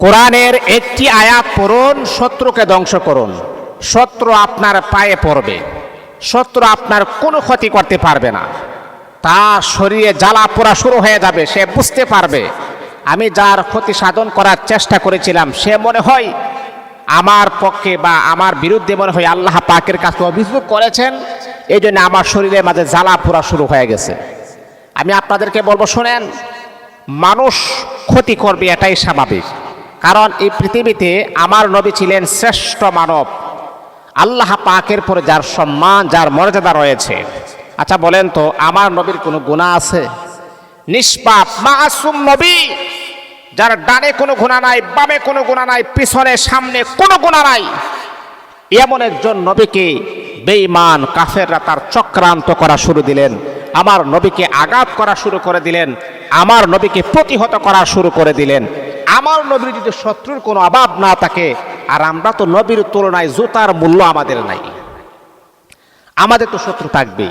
কোরআনের একটি আয়াত পড়ুন, শত্রুকে ধ্বংস করুন। শত্রু আপনার পায়ে পড়বে। শত্রু আপনার কোনো ক্ষতি করতে পারবে না। তার শরীরে জ্বালা পোড়া শুরু হয়ে যাবে, সে বুঝতে পারবে। আমি যার ক্ষতি সাধন করার চেষ্টা করেছিলাম, সে মনে হয় আমার পক্ষে বা আমার বিরুদ্ধে মনে হয় আল্লাহ পাকের কাছে অভিযোগ করেছেন এই জন্য আমার শরীরের মাঝে জ্বালা পোড়া শুরু হয়ে গেছে। আমি আপনাদেরকে বলব, শোনেন, মানুষ ক্ষতি করবে এটাই স্বাভাবিক। কারণ এই পৃথিবীতে আমার নবী ছিলেন শ্রেষ্ঠ মানব। আল্লাহ পাকের পরে যার সম্মান, যার মর্যাদা রয়েছে। আচ্ছা বলেন তো, আমার নবীর কোনো গুণা আছে? নিষ্পাপ, মাসুম নবী, যার ডানে কোনো গুণা নাই, বামে কোনো গুণা নাই, পিছনে, সামনে কোনো গুণা নাই। এমন একজন নবীকে বেঈমান কাফেররা তার চক্রান্ত করা শুরু দিলেন। আমার নবীকে আঘাত করা শুরু করে দিলেন। আমার নবীকে প্রতিহত করা শুরু করে দিলেন। আমার নবীর যদি শত্রুর কোনো অভাব না থাকে, আর আমরা তো নবীর তুলনায় জুতার মূল্য আমাদের নাই। আমাদের তো শত্রু থাকবেই।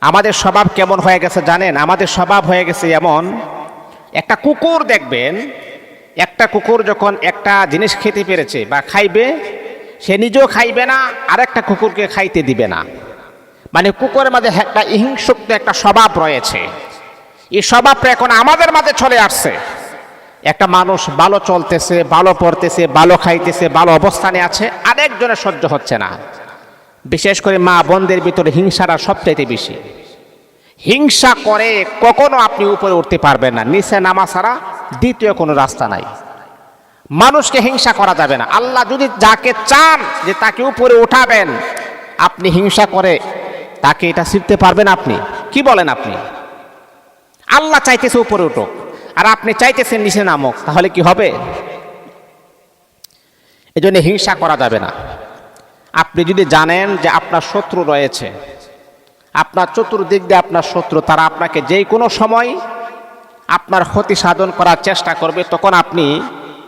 আমাদের স্বভাব কেমন হয়ে গেছে জানেন? আমাদের স্বভাব হয়ে গেছে এমন, একটা কুকুর দেখবেন, একটা কুকুর যখন একটা জিনিস খেতে পেরেছে বা খাইবে, সে নিজেও খাইবে না আর একটা কুকুরকে খাইতে দিবে না। মানে কুকুরের মাঝে একটা হিংসুক্ত একটা স্বভাব রয়েছে। এই স্বভাবটা এখন আমাদের মাঝে চলে আসছে। একটা মানুষ ভালো চলতেছে, ভালো পড়তেছে, ভালো খাইতেছে, ভালো অবস্থানে আছে, আরেকজনের সহ্য হচ্ছে না। বিশেষ করে মা বোনদের ভিতরে হিংসাটা সবচাইতে বেশি। হিংসা করে কখনো আপনি উপরে উঠতে পারবেন না। নিচে নামা ছাড়া দ্বিতীয় কোনো রাস্তা নাই। মানুষকে হিংসা করা যাবে না। আল্লাহ যদি যাকে চান যে তাকে উপরে উঠাবেন, আপনি হিংসা করে তাকে এটা শিখতে পারবেন আপনি। কি বলেন আপনি? আল্লাহ চাইতেছে উপরে উঠুক। আর আপনি চাইতেছেন নিচে নামক, তাহলে কি হবে? এই জন্য হিংসা করা যাবে না। আপনি যদি জানেন যে আপনার শত্রু রয়েছে, আপনার চতুর্দিক দিয়ে আপনার শত্রু, তারা আপনাকে যে কোনো সময় আপনার ক্ষতি সাধন করার চেষ্টা করবে, তখন আপনি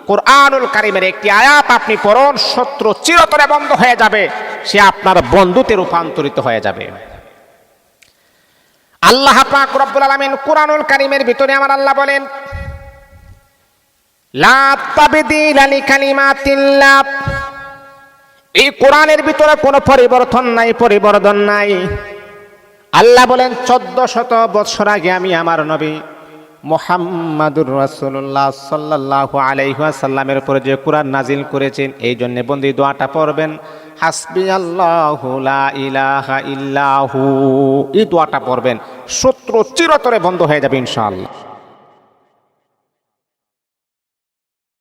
কোরআনুল কারিমের একটি আয়াত আপনি পড়ুন, শত্রু চিরতরে বন্ধ হয়ে যাবে, সে আপনার বন্ধুতে রূপান্তরিত হয়ে যাবে। আল্লাহ পাক রব্বুল আলামিন কোরআনুল কারিমের ভিতরে আমার আল্লাহ বলেন এই কোরআনের ভিতরে কোনো পরিবর্তন নাই পরিবর্তন নাই। আল্লাহ বলেন, চোদ্দ শত বৎসর আগে আমি আমার নবী মোহাম্মদুর রাসূলুল্লাহ সাল্লাল্লাহু আলাইহি ওয়াসাল্লামের উপরে যে কোরআন নাজিল করেছেন, এই জন্য বন্দি দোয়াটা পড়বেন। হাসবি ইলাহা ইল্লাহু। এই দোয়াটা পড়বেন। শত্রু চিরতরে বন্ধ হয়ে যাবে ইনশাআল্লাহ।